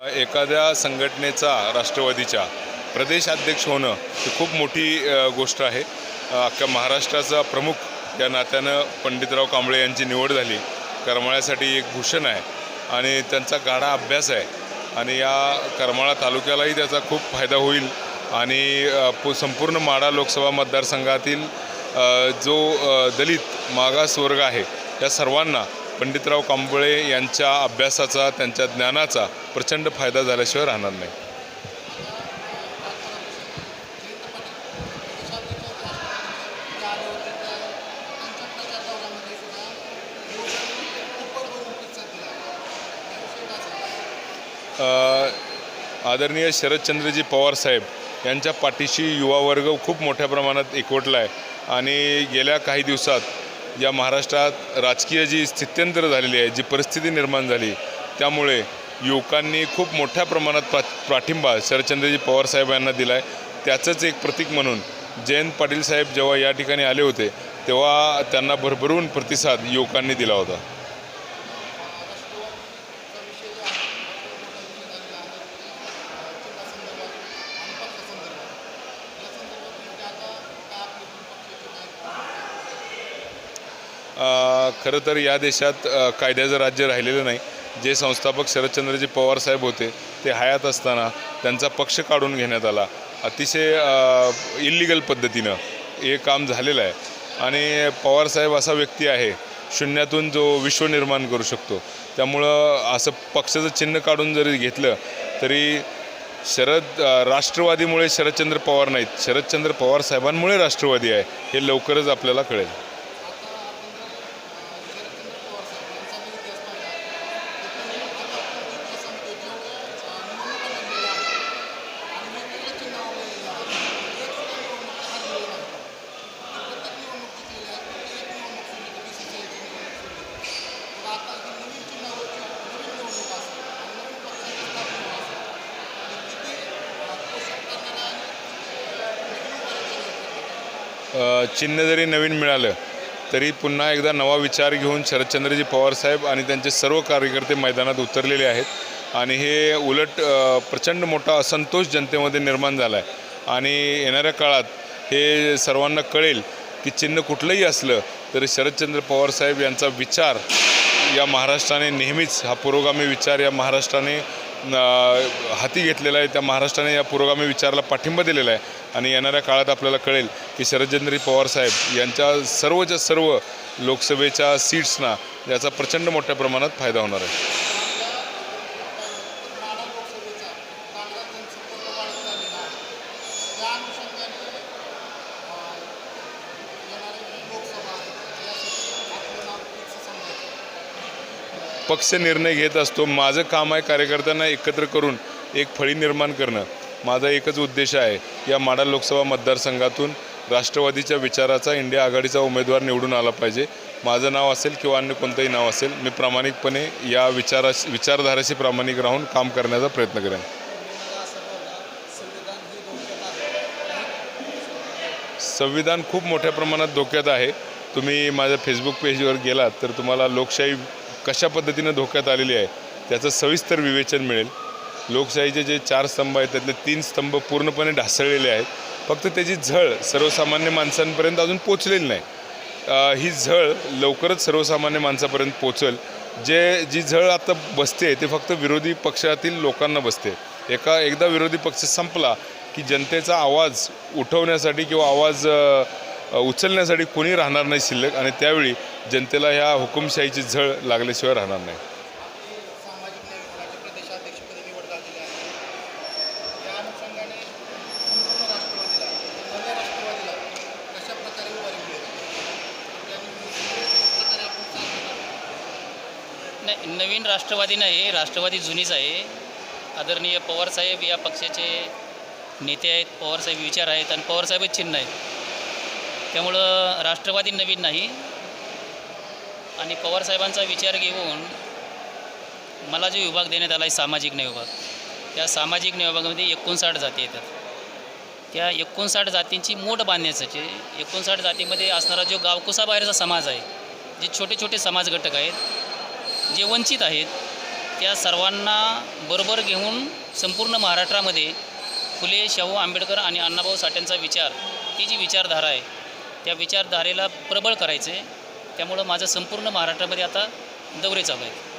एखाद्या संघटनेचा राष्ट्रवादीच्या प्रदेशाध्यक्ष होणं ही खूप मोठी गोष्ट आहे. अख्ख्या महाराष्ट्राचा प्रमुख या नात्यानं पंडितराव कांबळे यांची निवड झाली. करमाळ्यासाठी एक भूषण आहे आणि त्यांचा गाढा अभ्यास आहे आणि या करमाळा तालुक्यालाही त्याचा खूप फायदा होईल आणि पु- संपूर्ण माढा लोकसभा मतदारसंघातील जो दलित मागास वर्ग आहे त्या सर्वांना पंडितराव कांबळे यांच्या अभ्यासाचा त्यांच्या ज्ञानाचा प्रचंड फायदा झाल्याशिवाय राहणार नाही. आदरणीय शरदचंद्रजी पवार साहेब यांच्या पाठीशी युवा वर्ग खूप मोठ्या प्रमाणात एकवटला आहे. आणि गेल्या काही दिवसात या महाराष्ट्रात राजकीय जी स्थित्यंतर झालेली आहे जी परिस्थिती निर्माण झाली त्यामुळे युवकांनी खूप मोठ्या प्रमाणात पा पाठिंबा शरदचंद्रजी पवार साहेब यांना दिला आहे त्याचंच एक प्रतीक म्हणून जयंत पाटील साहेब जेव्हा या ठिकाणी आले होते तेव्हा त्यांना भरभरून प्रतिसाद युवकांनी दिला होता. खरं तर या देशात कायद्याचं राज्य राहिलेलं नाही. जे संस्थापक शरदचंद्रजी पवार साहेब होते ते हयात असताना त्यांचा पक्ष काढून घेण्यात आला. अतिशय इल्लिगल पद्धतीनं हे काम झालेलं आहे. आणि पवारसाहेब असा व्यक्ती आहे शून्यातून जो विश्व निर्माण करू शकतो. त्यामुळं असं पक्षाचं चिन्ह काढून जरी घेतलं तरी शरद राष्ट्रवादीमुळे शरदचंद्र पवार नाहीत. शरदचंद्र पवार साहेबांमुळे राष्ट्रवादी आहे हे लवकरच आपल्याला कळेल. चिन्ह जरी नवीन मिळालं तरी पुन्हा एकदा नवा विचार घेऊन शरदचंद्रजी पवार साहेब आणि त्यांचे सर्व कार्यकर्ते मैदानात उतरलेले आहेत. आणि हे उलट प्रचंड मोठा असंतोष जनतेमध्ये निर्माण झाला आहे आणि येणाऱ्या काळात हे सर्वांना कळेल की चिन्ह कुठलंही असलं तरी शरदचंद्र पवार साहेब यांचा विचार या महाराष्ट्राने नेहमीच हा पुरोगामी विचार या महाराष्ट्राने हाती घेतलेला आहे. त्या महाराष्ट्राने या पुरोगामी विचाराला पाठिंबा दिलेला आहे. आणि येणाऱ्या काळात आपल्याला कळेल की शरदचंद्री पवार साहेब यांच्या सर्वच्या सर्व लोकसभेच्या सीट्सना याचा प्रचंड मोठ्या प्रमाणात फायदा होणार आहे. पक्ष निर्णय घेत असतो. माझं काम आहे कार्यकर्त्यांना एकत्र करून एक फळी निर्माण करणं. माझा एकच उद्देश आहे या माडा लोकसभा मतदारसंघातून राष्ट्रवादीच्या विचाराचा इंडिया आघाडीचा उमेदवार निवडून आला पाहिजे. माझं नाव असेल किंवा अन्य कोणतंही नाव असेल मी प्रामाणिकपणे या विचारा विचारधाराशी प्रामाणिक राहून काम करण्याचा प्रयत्न करेन. संविधान खूप मोठ्या प्रमाणात धोक्यात आहे. तुम्ही माझ्या फेसबुक पेजवर गेलात तर तुम्हाला लोकशाही कशा पद्धतीनं धोक्यात आलेली आहे त्याचं सविस्तर विवेचन मिळेल. लोकशाहीचे जे चार स्तंभ आहेत त्यातले तीन स्तंभ पूर्णपणे ढासळलेले आहेत. फक्त त्याची झळ सर्वसामान्य माणसांपर्यंत अजून पोचलेली नाही. ही झळ लवकरच सर्वसामान्य माणसापर्यंत पोचेल. जे जी झळ आता बसते ते फक्त विरोधी पक्षातील लोकांना बसते. एका एकदा विरोधी पक्ष संपला की जनतेचा आवाज उठवण्यासाठी किंवा आवाज उचलण्यासाठी कोणी राहणार नाही शिल्लक आणि त्यावेळी जनतेला ह्या हुकुमशाहीची झळ लागल्याशिवाय राहणार नाही सामाजिक न्याय विभागाचे प्रदेशाध्यक्षपदी निवड झालेली आहे त्या अनुषंगाने संपूर्ण राष्ट्रवादीला नव्या राष्ट्रवादीला कशा प्रकारे उभारी मिळेल आपल्या कशा प्रकारे आपण साथ देणार नाही नवीन राष्ट्रवादी नाही राष्ट्रवादी जुनीच आहे. आदरणीय पवारसाहेब या पक्षाचे नेते आहेत पवारसाहेब विचार आहेत आणि पवारसाहेबच चिन्ह आहेत. त्यामुळं राष्ट्रवादी नवीन नाही. आणि पवारसाहेबांचा विचार घेऊन मला जो विभाग देण्यात आला आहे सामाजिक न्याय विभाग त्या सामाजिक न्याय विभागामध्ये एकोणसाठ जाती येतात. त्या एकोणसाठ जातींची मोठ बांधण्यासाठी एकोणसाठ जातीमध्ये असणारा जो गावकुसाबाहेरचा समाज आहे जे छोटे छोटे समाज घटक आहेत जे वंचित आहेत त्या सर्वांना बरोबर घेऊन संपूर्ण महाराष्ट्रामध्ये फुले शाहू आंबेडकर आणि अण्णाभाऊ साठ्यांचा विचार ही जी विचारधारा आहे त्या विचारधारेला प्रबळ करायचं आहे त्यामुळं माझं संपूर्ण महाराष्ट्रामध्ये आता दौरे चालू आहेत.